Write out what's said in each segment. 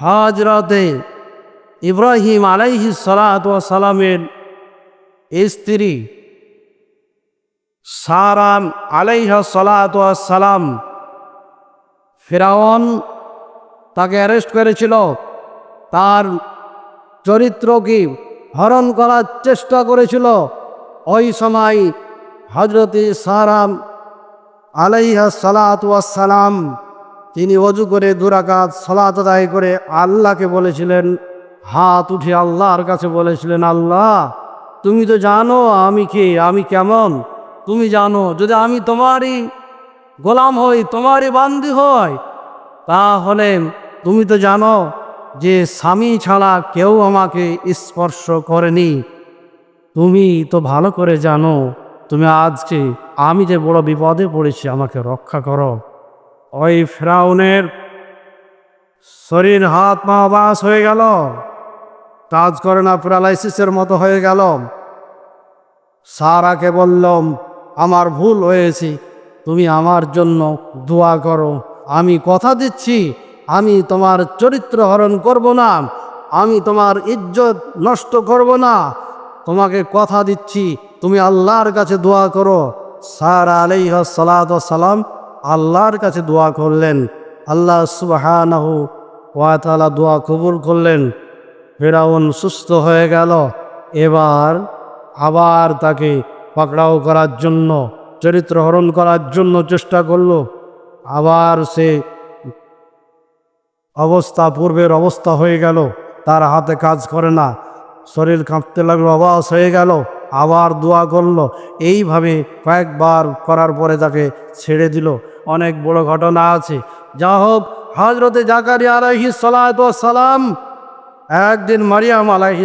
হাজরাতে ইব্রাহিম আলাইহি সালামের স্ত্রী সারাম আলাইহা সালাম ফেরাউন তাকে অ্যারেস্ট করেছিল। তার চরিত্রকে হরণ করার চেষ্টা করেছিল। ওই সময় হজরতে সারাম আলাইহা সালাম তিনি অজু করে দুরাকাত সলাত আদায় করে আল্লাহকে বলেছিলেন, হাত উঠে আল্লাহর কাছে বলেছিলেন, আল্লাহ, তুমি তো জানো আমি কে, আমি কেমন? তুমি জানো, যদি আমি তোমারই গোলাম হই, তোমারই বান্দি হই, তাহলে তুমি তো জানো যে স্বামী ছাড়া কেউ আমাকে স্পর্শ করেনি। তুমি তো ভালো করে জানো, তুমি আজকে আমি যে বড় বিপদে পড়েছি, আমাকে রক্ষা করো। ওই ফ্রাউনের শরীর হাত পা বাস হয়ে গেল। কাজ করে না প্যারালাইসিসের মতো হয়ে গেল। সারাকে বললাম, আমার ভুল হয়েছি, তুমি আমার জন্য দোয়া করো। আমি কথা দিচ্ছি, আমি তোমার চরিত্র হরণ করব না, আমি তোমার ইজ্জত নষ্ট করব না। তোমাকে কথা দিচ্ছি, তুমি আল্লাহর কাছে দোয়া করো। সারা আলাইহ সালাম আল্লাহর কাছে দোয়া করলেন। আল্লাহ সুবাহানাহু ওয়াতালা দোয়া কবুল করলেন। ফেরাউন সুস্থ হয়ে গেল। এবার আবার তাকে পাকড়াও করার জন্য, চরিত্র হরণ করার জন্য চেষ্টা করল। আবার সে অবস্থা, পূর্বের অবস্থা হয়ে গেল। তার হাতে কাজ করে না। শরীর কাঁপতে লাগল, অবাস হয়ে গেল। আবার দোয়া করল। এইভাবে কয়েকবার করার পরে তাকে ছেড়ে দিল। অনেক বড় ঘটনা আছে। যা হোক হজরতে জাকারি আলাইহি সালাম একদিন মারিয়াম আলাইহি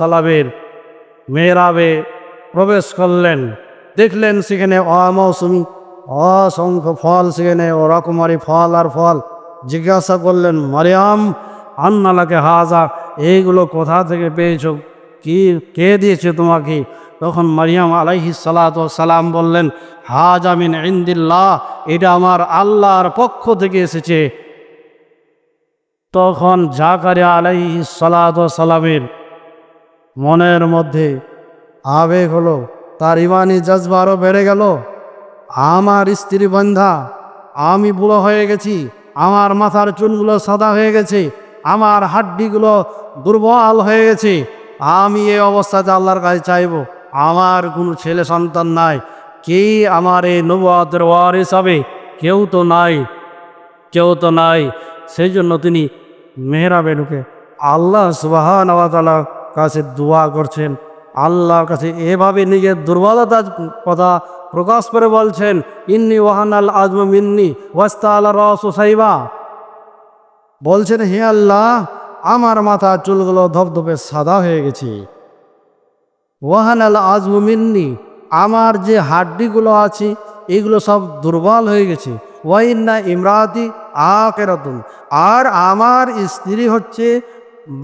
সালামের মেয়েরাবে প্রবেশ করলেন। দেখলেন সেখানে অমৌসুমি, অসংখ্য ফল সেখানে ও রকমারি ফল আর ফল। জিজ্ঞাসা করলেন, মারিয়াম, আন্নালাকে হাজা, এইগুলো কোথা থেকে পেয়েছ? কি, কে দিয়েছে তোমাকে? তখন মারিয়াম আলাইহি সালাম বললেন, হাজ আমিন ইন্দিল্লাহ এটা আমার আল্লাহর পক্ষ থেকে এসেছে। তখন জাকারিয়া আলাইহি সালামের মনের মধ্যে আবেগ হলো, তার ইমানি জজবা আরও বেড়ে গেল। আমার স্ত্রী বন্ধা, আমি বুড়ো হয়ে গেছি, আমার মাথার চুলগুলো সাদা হয়ে গেছে, আমার হাড্ডিগুলো দুর্বল হয়ে গেছে, আমি এই অবস্থাতে আল্লাহর কাছে চাইব, আমার কোনো ছেলে সন্তান নাই কে আমার এই নবাদের ওয়ারিস হবে? কেউ তো নাই, কেউ তো নাই। সেই জন্য তিনি মেহরাবে ঢুকে আল্লাহ সুবাহান কাছে দোয়া করছেন। আল্লাহর কাছে এভাবে নিজের দুর্বলতার কথা প্রকাশ করে বলছেন, ইন্নি ওয়াহানাল আজম মিন্নি ওয়াস্তা আল্লাহ রসাইবা বলছেন, হে আল্লাহ, আমার মাথা চুলগুলো ধপধপে সাদা হয়ে গেছে। ওয়াহানাল আজম মিন্নি আমার যে হাড্ডিগুলো আছে, এগুলো সব দুর্বল হয়ে গেছে। ওয়াইন্না ইমরাতি আকেরাতুন আর আমার স্ত্রী হচ্ছে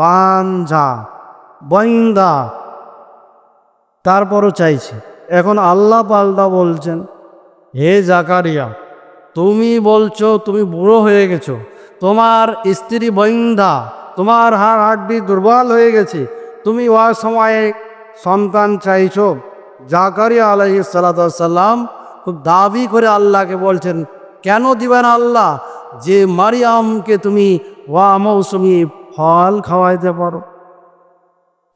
বাঞ্ঝা বইন্দা। তারপরও চাইছে। এখন আল্লাহ পাল্টা বলছেন, হে জাকারিয়া, তুমি বলছো তুমি বুড়ো হয়ে গেছো। তোমার স্ত্রী বইন্দা, তোমার হাড় হাড্ডি দুর্বল হয়ে গেছে। তুমি ওই সময়ে সন্তান চাইছো। জাকারিয়া আলহি সাল্লাম খুব দাবি করে আল্লাহকে বলছেন, কেন দিবেন আল্লাহ? যে মারিয়ামকে তুমি ওয়া মৌসুমি ফল খাওয়াইতে পারো।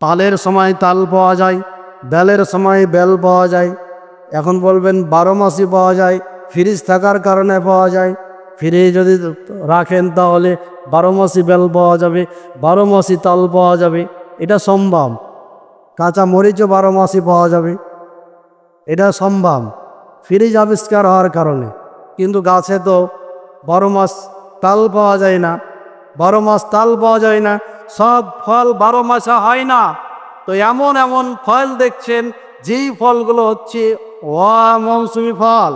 তালের সময় তাল পাওয়া যায়, বেলের সময় বেল পাওয়া যায়। এখন বলবেন, বারো মাসই পাওয়া যায়, ফ্রিজ থাকার কারণে পাওয়া যায়। ফ্রিজ যদি রাখেন তাহলে বারো মাসি বেল পাওয়া যাবে, বারো মাসি তাল পাওয়া যাবে। এটা সম্ভব। কাঁচা মরিচও বারো মাসই পাওয়া যাবে। এটা সম্ভব। ফ্রিজ আবিষ্কার হওয়ার কারণে। কিন্তু গাছে তো বারো মাস তাল পাওয়া যায় না। বারো মাস তাল পাওয়া যায় না। সব ফল বারো মাসে হয় না। তো এমন এমন ফল দেখছেন, যেই ফলগুলো হচ্ছে অমৌসুমি ফল।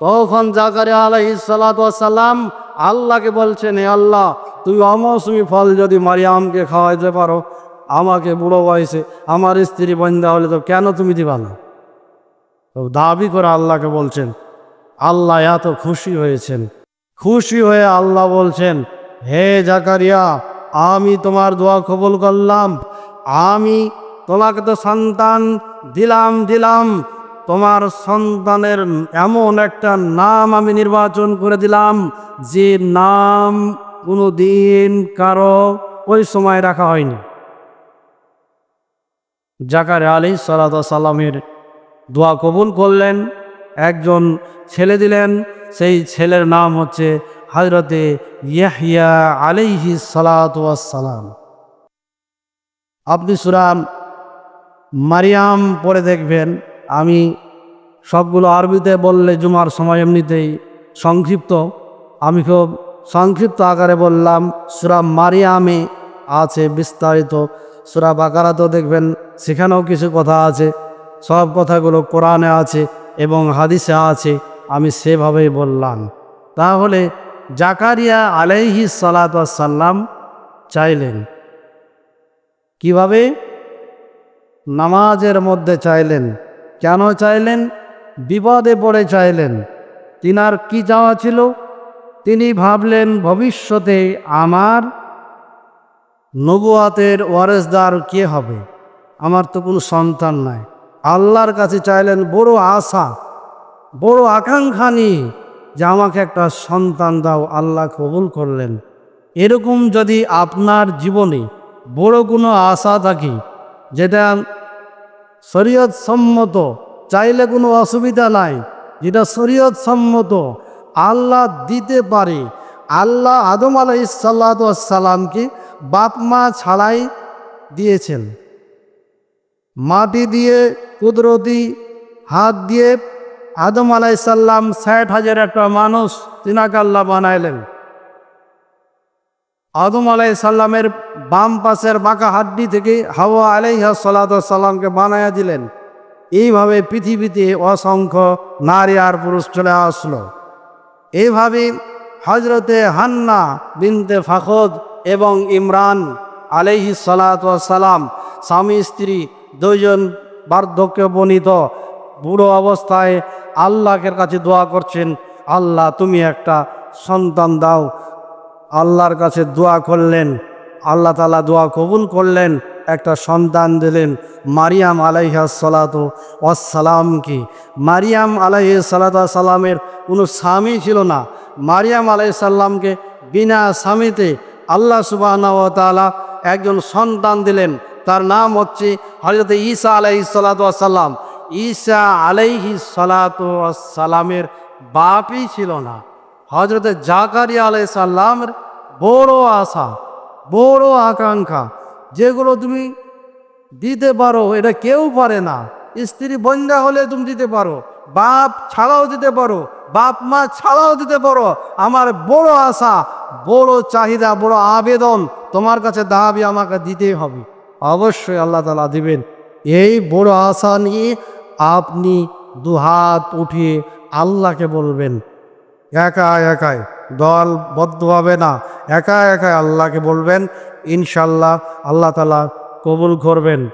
তখন জাকারে আলহি আল্লাহকে বলছেন, হে আল্লাহ তুই অমৌসুমি ফল যদি মারিয়ামকে খাওয়াইতে পারো, আমাকে বুড়ো বয়সে আমার স্ত্রী বন্ধা হলে তো কেন তুমি দিবা না? দাবি করে আল্লাহকে বলছেন, আল্লাহ এত খুশি হয়েছেন। খুশি হয়ে আল্লাহ বলছেন, হে জাকারিয়া, আমি তোমার দোয়া কবুল করলাম, আমি তোমাকে তো সন্তান দিলাম দিলাম, তোমার সন্তানের এমন একটা নাম আমি নির্বাচন করে দিলাম, যে নাম কোনো দিন কারও ওই সময় রাখা হয়নি। জাকার আলী সালামের দোয়া কবুল করলেন। একজন ছেলে দিলেন, সেই ছেলের নাম হচ্ছে হজরতে ইয়াহিয়া আলিহি সালাম আপনি সুরাম মারিয়াম পরে দেখবেন, আমি সবগুলো আরবিতে বললে জুমার সময় এমনিতেই সংক্ষিপ্ত। আমি খুব সংক্ষিপ্ত আকারে বললাম, সুরা মারিয়ামে আছে বিস্তারিত। সুরা বাকারাতেও দেখবেন, সেখানেও কিছু কথা আছে। সব কথাগুলো কোরআনে আছে এবং হাদিসে আছে, আমি সেভাবেই বললাম। তাহলে জাকারিয়া আলাইহি সালাতাম চাইলেন। কীভাবে? নামাজের মধ্যে চাইলেন। কেন চাইলেন? বিপদে পড়ে চাইলেন। তিনার কি চাওয়া ছিল? তিনি ভাবলেন, ভবিষ্যতে আমার নবুয়াতের ওয়ারেসদার কে হবে? আমার তো কোনো সন্তান নাই। আল্লাহর কাছে চাইলেন, বড় আশা, বড় আকাঙ্ক্ষা নিয়ে যে আমাকে একটা সন্তান দাও, আল্লাহ কবুল করলেন। এরকম যদি আপনার জীবনে বড় কোনো আশা থাকে, যেটা শরীয়ত সম্মত, চাইলে কোনো অসুবিধা নাই, যেটা শরীয়ত সম্মত, আল্লাহ দিতে পারে, আল্লাহ আদম আলাইসাল্লামকে বাপ মা ছাড়াই দিয়েছেন। মাটি দিয়ে কুদরতি হাত দিয়ে আদম আলাইসাল্লাম ষাট হাজার একটা মানুষ তিনাকে আল্লাহ বানাইলেন। আদম আলাই সাল্লামের বাম পাশের বাঁকা হাড্ডি থেকে হাওয়া আলাইহা সাল্লামকে বানাইয়া দিলেন। এইভাবে পৃথিবীতে অসংখ্য নারী আর পুরুষ চলে আসলো। এইভাবে হজরতে হান্না বিনতে ফাখদ এবং ইমরান আলাইহি সালাম স্বামী স্ত্রী দুইজন বার্ধক্য বনিত বুড়ো অবস্থায় আল্লাহের কাছে দোয়া করছেন, আল্লাহ, তুমি একটা সন্তান দাও। আল্লাহর কাছে দোয়া করলেন, আল্লাহ তালা দোয়া কবুল করলেন, একটা সন্তান দিলেন। মারিয়াম আলাইহা সালাত কি? মারিয়াম আলাইহ কোনো স্বামী ছিল না। মারিয়াম আলাই সাল্লামকে বিনা স্বামীতে আল্লাহ সুবাহ একজন সন্তান দিলেন। তার নাম হচ্ছে হজরত ঈসা আলাইহি সালাম। ঈসা আলাইহি সালামের বাপই ছিল না। হজরতে জাকারিয়া আলাই সাল্লামের বড় আশা, বড় আকাঙ্ক্ষা, যেগুলো তুমি দিতে পারো, এটা কেউ পারে না। স্ত্রী বন্ধা হলে তুমি দিতে পারো, বাপ ছাড়াও দিতে পারো, বাপ মা ছাড়াও দিতে পারো। আমার বড় আশা, বড় চাহিদা, বড় আবেদন তোমার কাছে দাবি আমাকে দিতেই হবে। অবশ্যই আল্লাহ তালা দিবেন। এই বড় আশা নিয়ে আপনি দুহাত উঠিয়ে আল্লাহকে বলবেন। একা একাই, দল বদ্ধ হবে না। একা একাই আল্লাহকে বলবেন। ইনশাল্লাহ আল্লাহ তালা কবুল করবেন।